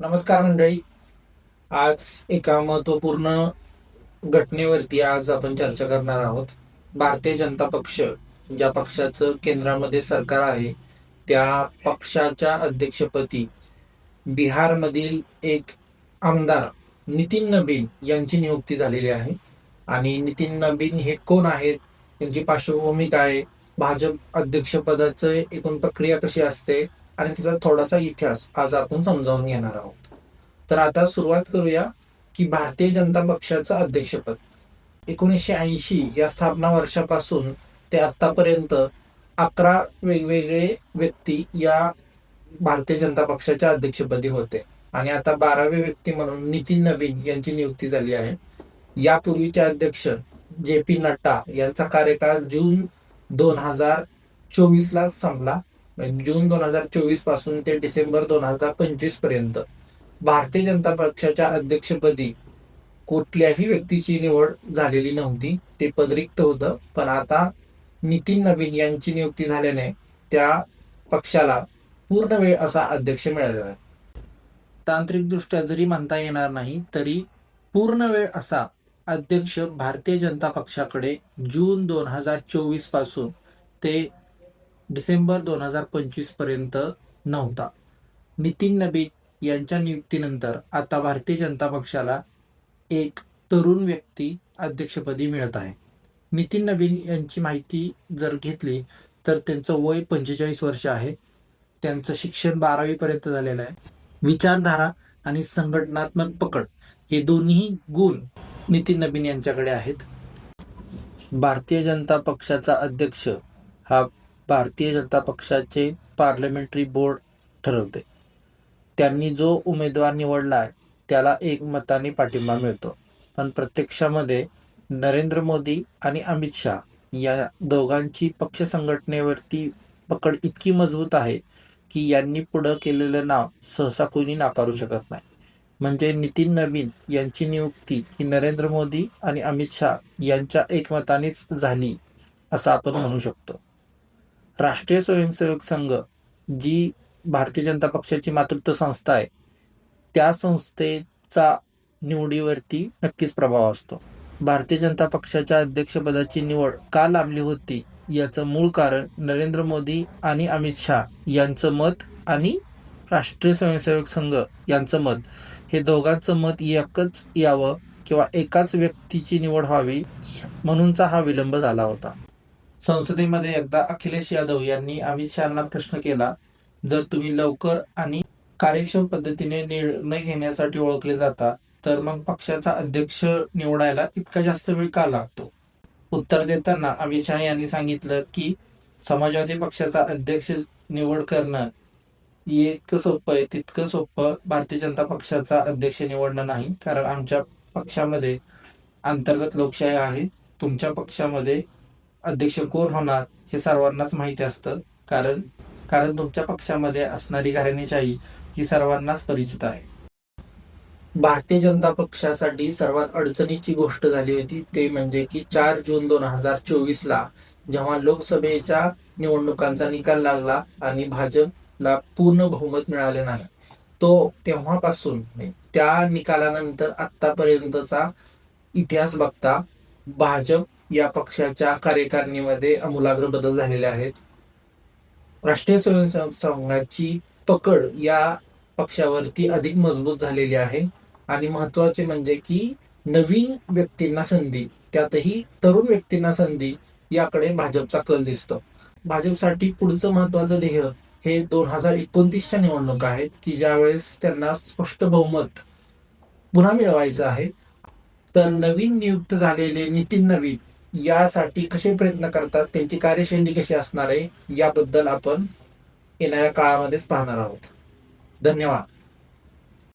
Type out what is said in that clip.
नमस्कार मंडळी. आज एका महत्त्वपूर्ण घटनेवरती आज आपण चर्चा करणार आहोत. भारतीय जनता पक्ष ज्या पक्षाचं केंद्रामध्ये सरकार आहे त्या पक्षाच्या अध्यक्षपदी बिहारमधील एक आमदार नितीन नबीन यांची नियुक्ती झालेली आहे. आणि नितीन नबीन हे कोण आहेत? त्यांची पार्श्वभूमी काय भाजप अध्यक्षपदाचं एकूण प्रक्रिया कशी असते? आणि तिचा थोडासा इतिहास आज आपण समजावून घेणार आहोत. तर आता सुरुवात करूया की भारतीय जनता पक्षाचं अध्यक्षपद. एकोणीसशे ऐंशी या स्थापना वर्षापासून ते आतापर्यंत अकरा वेगवेगळे व्यक्ती या भारतीय जनता पक्षाच्या अध्यक्षपदी होते. आणि आता बारावे व्यक्ती म्हणून नितीन नवीन यांची नियुक्ती झाली आहे. यापूर्वीचे अध्यक्ष जे पी नड्डा यांचा कार्यकाळ जून दोन हजार चोवीस ला संपला. जून दोन हजार चोवीसपासून ते डिसेंबर दोन हजार पंचवीसपर्यंत भारतीय जनता पक्षाच्या अध्यक्षपदी कुठल्याही व्यक्तीची निवड झालेली नव्हती. ते पद रिक्त होतं. पण आता नितीन नवीन यांची नियुक्ती झाल्याने त्या पक्षाला पूर्ण वेळ असा अध्यक्ष मिळालेला आहे. तांत्रिकदृष्ट्या जरी म्हणता येणार नाही तरी पूर्ण वेळ असा अध्यक्ष भारतीय जनता पक्षाकडे जून दोन हजार चोवीसपासून ते डिसेंबर दोन हजार पंचवीसपर्यंत नव्हता. नितीन नबीन यांच्या नियुक्तीनंतर आता भारतीय जनता पक्षाला एक तरुण व्यक्ती अध्यक्षपदी मिळत आहे. नितीन नवीन यांची माहिती जर घेतली तर त्यांचं वय पंचेचाळीस वर्ष आहे. त्यांचं शिक्षण बारावीपर्यंत झालेलं आहे. विचारधारा आणि संघटनात्मक पकड हे दोन्ही गुण नितीन नबीन यांच्याकडे आहेत. भारतीय जनता पक्षाचा अध्यक्ष हा भारतीय जनता पक्षाचे पार्लमेंटरी बोर्ड ठरवते. त्यांनी जो उमेदवार निवडला त्याला एक मताने पाठिंबा मिळतो. पण प्रत्यक्षामध्ये नरेंद्र मोदी आणि अमित शहा या दोघांची पक्ष संघटनेवरती पकड इतकी मजबूत आहे की यांनी पुढं केलेलं नाव सहसा कोणी नाकारू शकत नाही. म्हणजे नितीन नवीन यांची नियुक्ती ही नरेंद्र मोदी आणि अमित शहा यांच्या एकमतानेच झाली असं आपण म्हणू शकतो. राष्ट्रीय स्वयंसेवक संघ जी भारतीय जनता पक्षाची मातृत्व संस्था आहे त्या संस्थेचा निवडीवरती नक्कीच प्रभाव असतो. भारतीय जनता पक्षाच्या अध्यक्षपदाची निवड का लाभली होती याचं मूळ कारण नरेंद्र मोदी आणि अमित शहा यांचं मत आणि राष्ट्रीय स्वयंसेवक संघ यांचं मत. हे दोघांचं मत एकच यावं किंवा एकाच व्यक्तीची निवड व्हावी म्हणूनचा हा विलंब झाला होता. संसदेमध्ये एकदा अखिलेश यादव यांनी अमित शहाना प्रश्न केला जर तुम्ही लवकर आणि कार्यक्षम पद्धतीने निर्णय घेण्यासाठी ओळखले जाता तर मग पक्षाचा अध्यक्ष निवडायला इतका जास्त वेळ का लागतो? उत्तर देताना अमित शहा यांनी सांगितलं की समाजवादी पक्षाचा अध्यक्ष निवड करणं इतकं सोपं आहे तितकं सोपं भारतीय जनता पक्षाचा अध्यक्ष निवडणं नाही कारण आमच्या पक्षामध्ये अंतर्गत लोकशाही आहे. तुमच्या पक्षामध्ये अध्यक्ष कोण होणार हे सर्वांनाच माहिती असतं. कारण कारण तुमच्या पक्षामध्ये असणारी घराणेशाही ही सर्वांनाच परिचित आहे. भारतीय जनता पक्षासाठी सर्वात अडचणीची गोष्ट झाली होती ते म्हणजे की चार जून दोन हजार चोवीस ला जेव्हा लोकसभेच्या निवडणुकांचा निकाल लागला आणि भाजपला पूर्ण बहुमत मिळाले नाही तो तेव्हापासून त्या निकालानंतर आतापर्यंतचा इतिहास बघता भाजप या पक्षाच्या कार्यकारिणीमध्ये अमूलाग्र बदल झालेले आहेत. राष्ट्रीय स्वयंसेवक संघाची पकड या पक्षावरती अधिक मजबूत झालेली आहे. आणि महत्त्वाचे म्हणजे की नवीन व्यक्तींना संधी त्यातही तरुण व्यक्तींना संधी याकडे भाजपचा कल दिसतो. भाजपसाठी पुढचं महत्वाचं ध्येय हे दोन हजार एकोणतीसच्या निवडणुका आहेत की ज्यावेळेस त्यांना स्पष्ट बहुमत पुन्हा मिळवायचं आहे. तर नवीन नियुक्त झालेले नितीन नवीन यासाठी कसे प्रयत्न करतात त्यांची कार्यशैली कशी असणार आहे याबद्दल आपण येणाऱ्या काळामध्येच पाहणार आहोत. धन्यवाद.